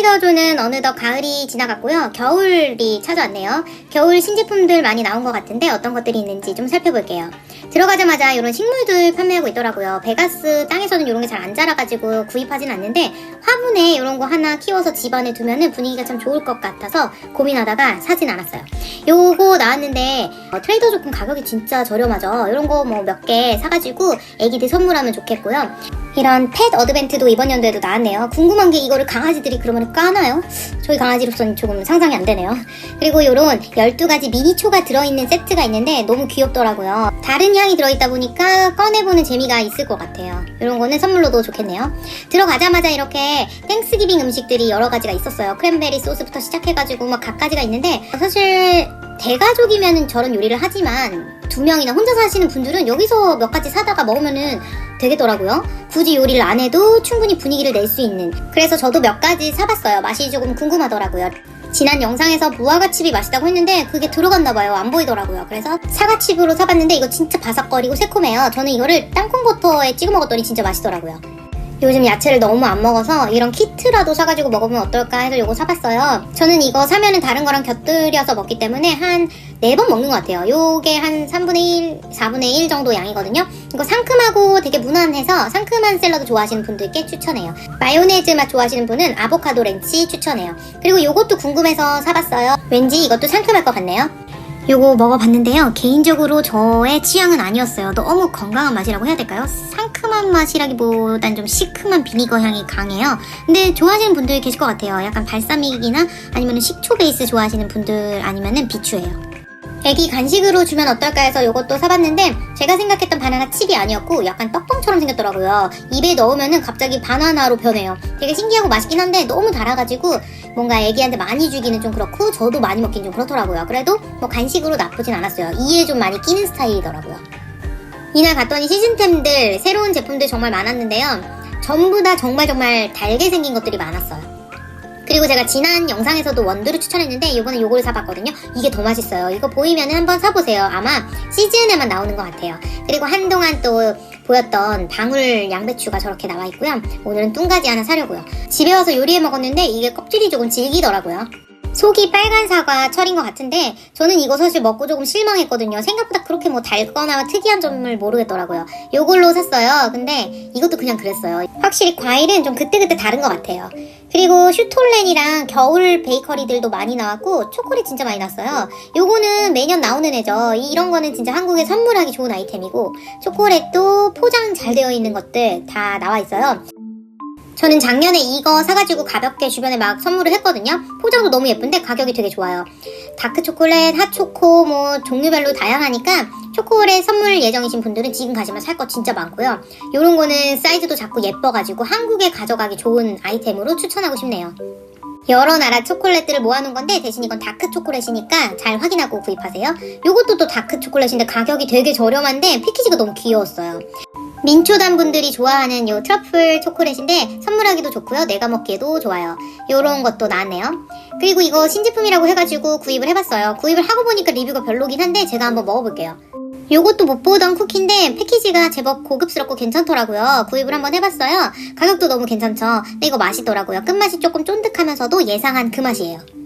트레이더조는 어느덧 가을이 지나갔고요. 겨울이 찾아왔네요. 겨울 신제품들 많이 나온 것 같은데 어떤 것들이 있는지 좀 살펴볼게요. 들어가자마자 이런 식물들 판매하고 있더라고요. 베가스 땅에서는 이런 게 잘 안 자라가지고 구입하진 않는데 화분에 이런 거 하나 키워서 집안에 두면은 분위기가 참 좋을 것 같아서 고민하다가 사진 않았어요. 요거 나왔는데 어, 트레이더 조금 가격이 진짜 저렴하죠. 이런 거 뭐 몇 개 사가지고 애기들 선물하면 좋겠고요. 이런 펫 어드벤트도 이번 연도에도 나왔네요. 궁금한 게 이거를 강아지들이 그러면 까나요? 저희 강아지로서는 조금 상상이 안 되네요. 그리고 요런 12가지 미니초가 들어있는 세트가 있는데 너무 귀엽더라고요. 다른 향이 들어있다 보니까 꺼내보는 재미가 있을 것 같아요. 이런 거는 선물로도 좋겠네요. 들어가자마자 이렇게 땡스기빙 음식들이 여러 가지가 있었어요. 크랜베리 소스부터 시작해가지고 막 각가지가 있는데 사실 대가족이면 저런 요리를 하지만 두 명이나 혼자 사시는 분들은 여기서 몇 가지 사다가 먹으면은 되겠더라고요. 굳이 요리를 안 해도 충분히 분위기를 낼 수 있는. 그래서 저도 몇 가지 사봤어요. 맛이 조금 궁금하더라고요. 지난 영상에서 무화과칩이 맛있다고 했는데 그게 들어갔나 봐요. 안 보이더라고요. 그래서 사과칩으로 사봤는데 이거 진짜 바삭거리고 새콤해요. 저는 이거를 땅콩버터에 찍어 먹었더니 진짜 맛있더라고요. 요즘 야채를 너무 안 먹어서 이런 키트라도 사가지고 먹으면 어떨까 해서 이거 사봤어요. 저는 이거 사면은 다른 거랑 곁들여서 먹기 때문에 한 4번 먹는 것 같아요. 요게 한 3분의 1, 4분의 1 정도 양이거든요. 이거 상큼하고 되게 무난해서 상큼한 샐러드 좋아하시는 분들께 추천해요. 마요네즈 맛 좋아하시는 분은 아보카도 렌치 추천해요. 그리고 요것도 궁금해서 사봤어요. 왠지 이것도 상큼할 것 같네요. 요거 먹어봤는데요. 개인적으로 저의 취향은 아니었어요. 너무 건강한 맛이라고 해야 될까요? 상큼한 맛이라기보단 좀 시큼한 비니거 향이 강해요. 근데 좋아하시는 분들 계실 것 같아요. 약간 발사믹이나 아니면 식초 베이스 좋아하시는 분들 아니면은 비추예요. 애기 간식으로 주면 어떨까 해서 이것도 사봤는데 제가 생각했던 바나나 칩이 아니었고 약간 떡봉처럼 생겼더라고요. 입에 넣으면은 갑자기 바나나로 변해요. 되게 신기하고 맛있긴 한데 너무 달아가지고 뭔가 애기한테 많이 주기는 좀 그렇고 저도 많이 먹긴 좀 그렇더라고요. 그래도 뭐 간식으로 나쁘진 않았어요. 이에 좀 많이 끼는 스타일이더라고요. 이날 갔더니 시즌템들 새로운 제품들 정말 많았는데요. 전부 다 정말 정말 달게 생긴 것들이 많았어요. 그리고 제가 지난 영상에서도 원두를 추천했는데 이번에 요걸 사봤거든요. 이게 더 맛있어요. 이거 보이면 한번 사보세요. 아마 시즌에만 나오는 것 같아요. 그리고 한동안 또 보였던 방울 양배추가 저렇게 나와 있고요. 오늘은 뚱가지 하나 사려고요. 집에 와서 요리해 먹었는데 이게 껍질이 조금 질기더라고요. 속이 빨간 사과 철인 것 같은데 저는 이거 사실 먹고 조금 실망했거든요. 생각보다 그렇게 뭐 달거나 특이한 점을 모르겠더라고요. 요걸로 샀어요. 근데 이것도 그냥 그랬어요. 확실히 과일은 좀 그때그때 다른 것 같아요. 그리고 슈톨렌이랑 겨울 베이커리들도 많이 나왔고 초콜릿 진짜 많이 났어요. 요거는 매년 나오는 애죠. 이런 거는 진짜 한국에 선물하기 좋은 아이템이고 초콜릿도 포장 잘 되어 있는 것들 다 나와 있어요. 저는 작년에 이거 사가지고 가볍게 주변에 막 선물을 했거든요. 포장도 너무 예쁜데 가격이 되게 좋아요. 다크 초콜릿, 핫초코 뭐 종류별로 다양하니까 초콜릿 선물 예정이신 분들은 지금 가시면 살 거 진짜 많고요. 요런 거는 사이즈도 작고 예뻐가지고 한국에 가져가기 좋은 아이템으로 추천하고 싶네요. 여러 나라 초콜릿들을 모아놓은 건데 대신 이건 다크 초콜릿이니까 잘 확인하고 구입하세요. 요것도 또 다크 초콜릿인데 가격이 되게 저렴한데 패키지가 너무 귀여웠어요. 민초단 분들이 좋아하는 요 트러플 초콜릿인데 선물하기도 좋고요. 내가 먹기에도 좋아요. 요런 것도 나왔네요. 그리고 이거 신제품이라고 해가지고 구입을 해봤어요. 구입을 하고 보니까 리뷰가 별로긴 한데 제가 한번 먹어볼게요. 요것도 못 보던 쿠키인데 패키지가 제법 고급스럽고 괜찮더라고요. 구입을 한번 해봤어요. 가격도 너무 괜찮죠. 근데 이거 맛있더라고요. 끝맛이 조금 쫀득하면서도 예상한 그 맛이에요.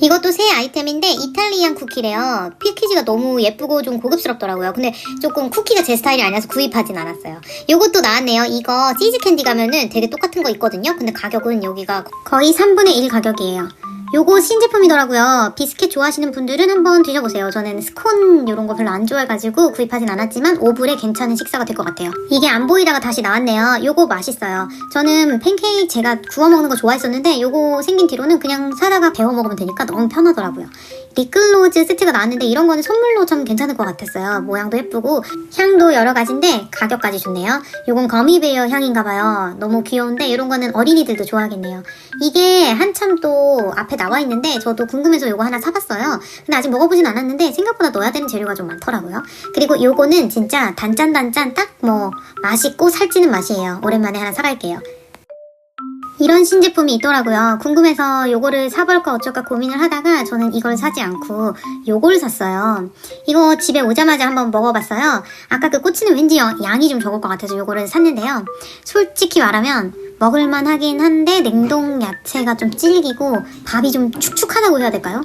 이것도 새 아이템인데 이탈리안 쿠키래요. 패키지가 너무 예쁘고 좀 고급스럽더라고요. 근데 조금 쿠키가 제 스타일이 아니라서 구입하진 않았어요. 이것도 나왔네요. 이거 치즈 캔디 가면은 되게 똑같은 거 있거든요. 근데 가격은 여기가 거의 3분의 1 가격이에요. 요거 신제품이더라고요. 비스켓 좋아하시는 분들은 한번 드셔보세요. 저는 스콘 이런 거 별로 안 좋아해가지고 구입하진 않았지만 오불에 괜찮은 식사가 될 것 같아요. 이게 안 보이다가 다시 나왔네요. 요거 맛있어요. 저는 팬케이크 제가 구워 먹는 거 좋아했었는데 요거 생긴 뒤로는 그냥 사다가 데워 먹으면 되니까 너무 편하더라고요. 리클로즈 세트가 나왔는데 이런 거는 선물로 참 괜찮을 것 같았어요. 모양도 예쁘고 향도 여러 가지인데 가격까지 좋네요. 요건 거미베어 향인가봐요. 너무 귀여운데 이런 거는 어린이들도 좋아하겠네요. 이게 한참 또 앞에 나와 있는데 저도 궁금해서 요거 하나 사봤어요. 근데 아직 먹어보진 않았는데 생각보다 넣어야 되는 재료가 좀 많더라고요. 그리고 요거는 진짜 단짠단짠 딱 뭐 맛있고 살찌는 맛이에요. 오랜만에 하나 사갈게요. 이런 신제품이 있더라고요. 궁금해서 요거를 사볼까 어쩔까 고민을 하다가 저는 이걸 사지 않고 요걸 샀어요. 이거 집에 오자마자 한번 먹어봤어요. 아까 그 꼬치는 왠지 양- 양이 좀 적을 것 같아서 요거를 샀는데요. 솔직히 말하면 먹을만 하긴 한데 냉동 야채가 좀 질기고 밥이 좀 축축하다고 해야 될까요?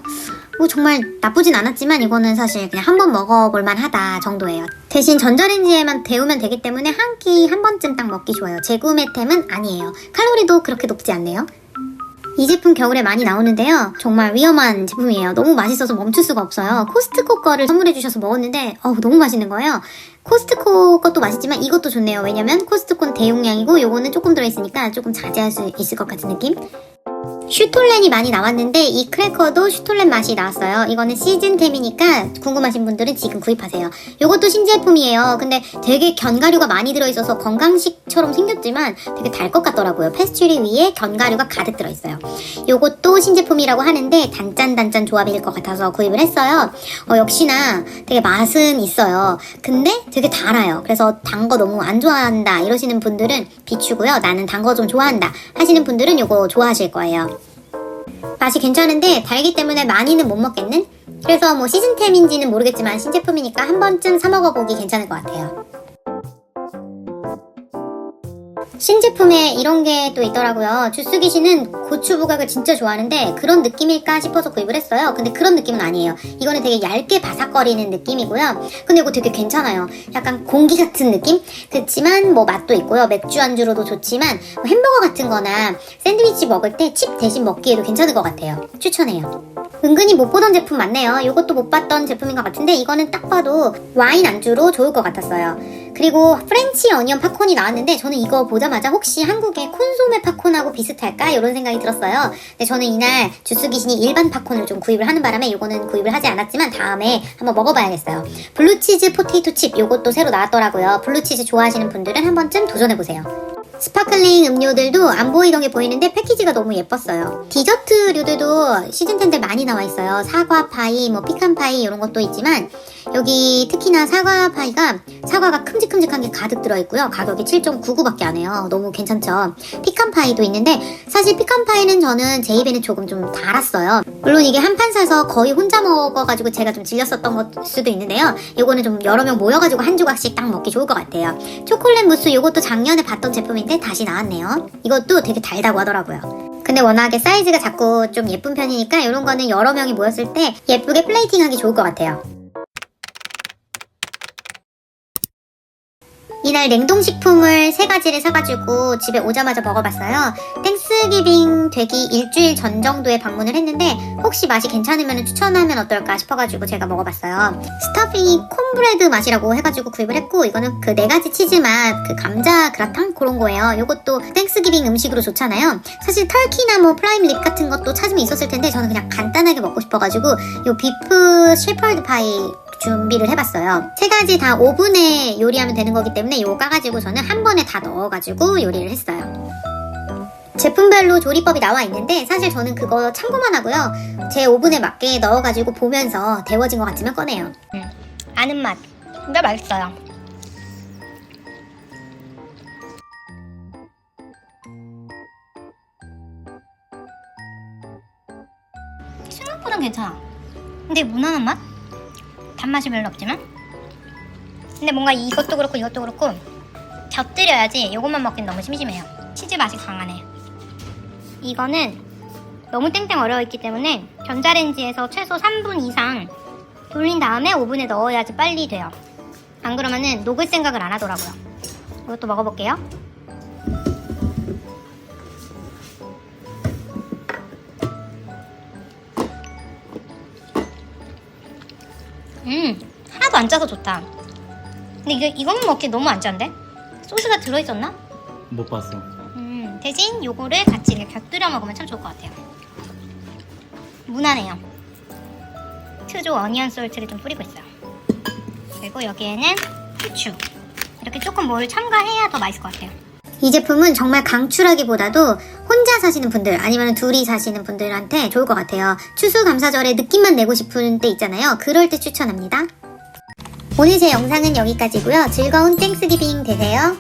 뭐 정말 나쁘진 않았지만 이거는 사실 그냥 한 번 먹어볼 만 하다 정도예요. 대신 전자레인지에만 데우면 되기 때문에 한 끼 한 번쯤 딱 먹기 좋아요. 재구매템은 아니에요. 칼로리도 그렇게 높지 않네요. 이 제품 겨울에 많이 나오는데요. 정말 위험한 제품이에요. 너무 맛있어서 멈출 수가 없어요. 코스트코 거를 선물해 주셔서 먹었는데 어우, 너무 맛있는 거예요. 코스트코 것도 맛있지만 이것도 좋네요. 왜냐면 코스트코는 대용량이고 요거는 조금 들어있으니까 조금 자제할 수 있을 것 같은 느낌? 슈톨렌이 많이 나왔는데 이 크래커도 슈톨렌 맛이 나왔어요. 이거는 시즌템이니까 궁금하신 분들은 지금 구입하세요. 이것도 신제품이에요. 근데 되게 견과류가 많이 들어있어서 건강식처럼 생겼지만 되게 달 것 같더라고요. 페스츄리 위에 견과류가 가득 들어있어요. 이것도 신제품이라고 하는데 단짠단짠 조합일 것 같아서 구입을 했어요. 어, 역시나 되게 맛은 있어요. 근데 되게 달아요. 그래서 단 거 너무 안 좋아한다 이러시는 분들은 비추고요. 나는 단 거 좀 좋아한다 하시는 분들은 이거 좋아하실 거예요. 맛이 괜찮은데 달기 때문에 많이는 못 먹겠는? 그래서 뭐 시즌템인지는 모르겠지만 신제품이니까 한 번쯤 사 먹어보기 괜찮을 것 같아요. 신제품에 이런 게 또 있더라고요. 주스기 씨는 고추 부각을 진짜 좋아하는데 그런 느낌일까 싶어서 구입을 했어요. 근데 그런 느낌은 아니에요. 이거는 되게 얇게 바삭거리는 느낌이고요. 근데 이거 되게 괜찮아요. 약간 공기 같은 느낌? 그렇지만 뭐 맛도 있고요. 맥주 안주로도 좋지만 뭐 햄버거 같은 거나 샌드위치 먹을 때 칩 대신 먹기에도 괜찮을 것 같아요. 추천해요. 은근히 못 보던 제품 많네요. 이것도 못 봤던 제품인 것 같은데 이거는 딱 봐도 와인 안주로 좋을 것 같았어요. 그리고 프렌치 어니언 팝콘이 나왔는데 저는 이거 보자마자 혹시 한국의 콘소메 팝콘하고 비슷할까 이런 생각이 들었어요. 근데 저는 이날 주스 귀신이 일반 팝콘을 좀 구입을 하는 바람에 이거는 구입을 하지 않았지만 다음에 한번 먹어봐야겠어요. 블루치즈 포테이토 칩 이것도 새로 나왔더라고요. 블루치즈 좋아하시는 분들은 한 번쯤 도전해보세요. 스파클링 음료들도 안 보이던 게 보이는데 패키지가 너무 예뻤어요. 디저트류들도 시즌10들 많이 나와 있어요. 사과 파이, 뭐 피칸 파이 이런 것도 있지만 여기 특히나 사과 파이가 사과가 큼직큼직한 게 가득 들어있고요. 가격이 7.99밖에 안 해요. 너무 괜찮죠. 피칸 파이도 있는데 사실 피칸 파이는 저는 제 입에는 조금 좀 달았어요. 물론 이게 한 판 사서 거의 혼자 먹어가지고 제가 좀 질렸었던 것 수도 있는데요. 요거는 좀 여러 명 모여가지고 한 조각씩 딱 먹기 좋을 것 같아요. 초콜릿 무스 요것도 작년에 봤던 제품인데 다시 나왔네요. 이것도 되게 달다고 하더라고요. 근데 워낙에 사이즈가 작고 좀 예쁜 편이니까 이런 거는 여러 명이 모였을 때 예쁘게 플레이팅하기 좋을 것 같아요. 이날 냉동식품을 세 가지를 사가지고 집에 오자마자 먹어봤어요. 땡스기빙 되기 일주일 전 정도에 방문을 했는데 혹시 맛이 괜찮으면 추천하면 어떨까 싶어가지고 제가 먹어봤어요. 스타핑이 콘브레드 맛이라고 해가지고 구입을 했고 이거는 그 네 가지 치즈 맛, 그 감자 그라탕 그런 거예요. 이것도 땡스기빙 음식으로 좋잖아요. 사실 터키나 뭐 프라임 립 같은 것도 찾으면 있었을 텐데 저는 그냥 간단하게 먹고 싶어가지고 요 비프 셰퍼드 파이 준비를 해봤어요. 세 가지 다 오븐에 요리하면 되는 거기 때문에 이거 까가지고 저는 한 번에 다 넣어가지고 요리를 했어요. 제품별로 조리법이 나와 있는데 사실 저는 그거 참고만 하고요. 제 오븐에 맞게 넣어가지고 보면서 데워진 것 같으면 꺼내요. 아는 맛. 근데 맛있어요. 생각보단 괜찮아. 근데 무난한 맛? 단맛이 별로 없지만. 근데 뭔가 이것도 그렇고 이것도 그렇고 곁들여야지 이것만 먹긴 너무 심심해요. 치즈 맛이 강하네. 이거는 너무 땡땡 얼어 있기 때문에 전자레인지에서 최소 3분 이상 돌린 다음에 오븐에 넣어야지 빨리 돼요. 안 그러면은 녹을 생각을 안 하더라고요. 이것도 먹어볼게요 음 하나도 안 짜서 좋다 근데 이거, 이것만 먹기 너무 안 짠데? 소스가 들어있었나? 못 봤어. 음, 대신 요거를 같이 이렇게 곁들여 먹으면 참 좋을 것 같아요 무난해요 트조 어니언 솔트를 좀 뿌리고 있어요 그리고 여기에는 후추 이렇게 조금 뭘 첨가해야 더 맛있을 것 같아요 이 제품은 정말 강추라기보다도 혼자 사시는 분들 아니면 둘이 사시는 분들한테 좋을 것 같아요. 추수감사절에 느낌만 내고 싶은 때 있잖아요. 그럴 때 추천합니다. 오늘 제 영상은 여기까지고요. 즐거운 땡스기빙 되세요.